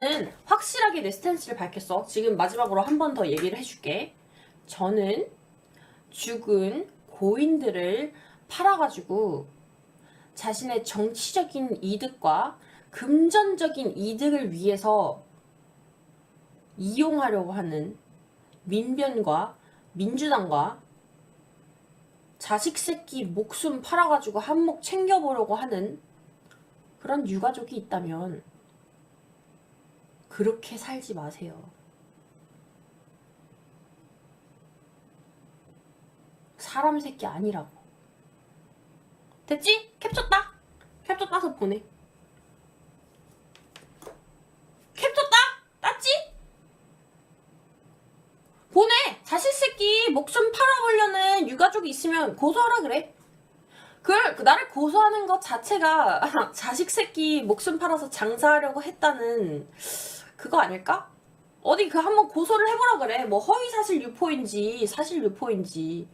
저는 확실하게 내 스탠스를 밝혔어. 지금 마지막으로 한 번 더 얘기를 해줄게. 저는 죽은 고인들을 팔아가지고 자신의 정치적인 이득과 금전적인 이득을 위해서 이용하려고 하는 민변과 민주당과 자식 새끼 목숨 팔아가지고 한몫 챙겨보려고 하는 그런 유가족이 있다면 그렇게 살지 마세요. 사람 새끼 아니라고. 됐지? 캡처 따. 캡처 따서 보내. 캡처 따? 땄지? 보내! 자식 새끼 목숨 팔아보려는 유가족이 있으면 고소하라 그래. 그걸 그 나를 고소하는 것 자체가 자식 새끼 목숨 팔아서 장사하려고 했다는 그거 아닐까? 어디 그 한번 고소를 해보라 그래. 뭐 허위 사실 유포인지 사실 유포인지